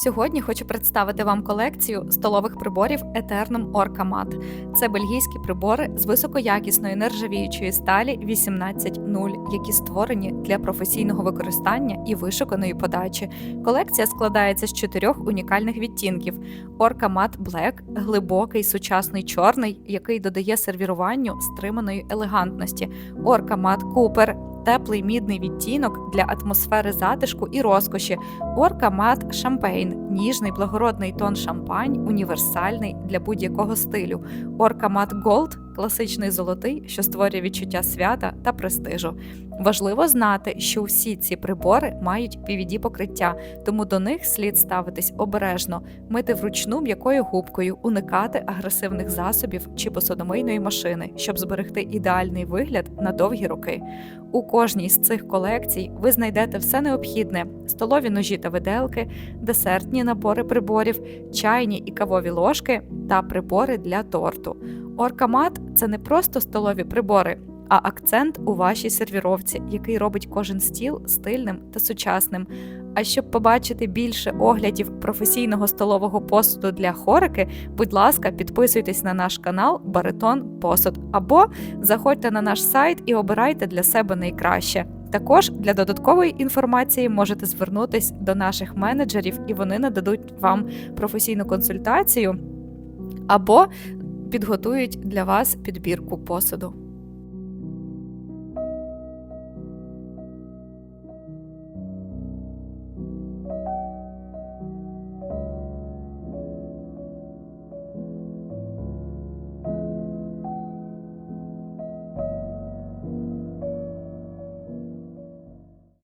Сьогодні хочу представити вам колекцію столових приборів Orca Mat. Це бельгійські прибори з високоякісної нержавіючої сталі 18.0, які створені для професійного використання і вишуканої подачі. Колекція складається з чотирьох унікальних відтінків: Mat Black – глибокий сучасний чорний, який додає сервіруванню стриманої елегантності. Orca Mat Cooper – теплий мідний відтінок для атмосфери затишку і розкоші. Орка мат шампейн, ніжний благородний тон шампань, універсальний для будь-якого стилю. Орка мат голд класичний золотий, що створює відчуття свята та престижу. Важливо знати, що всі ці прибори мають pvd покриття, тому до них слід ставитись обережно, мити вручну м'якою губкою, уникати агресивних засобів чи посудомийної машини, щоб зберегти ідеальний вигляд на довгі роки. У кожній з цих колекцій ви знайдете все необхідне: столові ножі та виделки, десертні набори приборів, чайні і кавові ложки та прибори для торту. Оркамат це не просто столові прибори, а акцент у вашій сервіровці, який робить кожен стіл стильним та сучасним. А щоб побачити більше оглядів професійного столового посуду для хорики, будь ласка, підписуйтесь на наш канал Баритон Посуд або заходьте на наш сайт і обирайте для себе найкраще. Також для додаткової інформації можете звернутись до наших менеджерів, і вони нададуть вам професійну консультацію або підготують для вас підбірку посуду.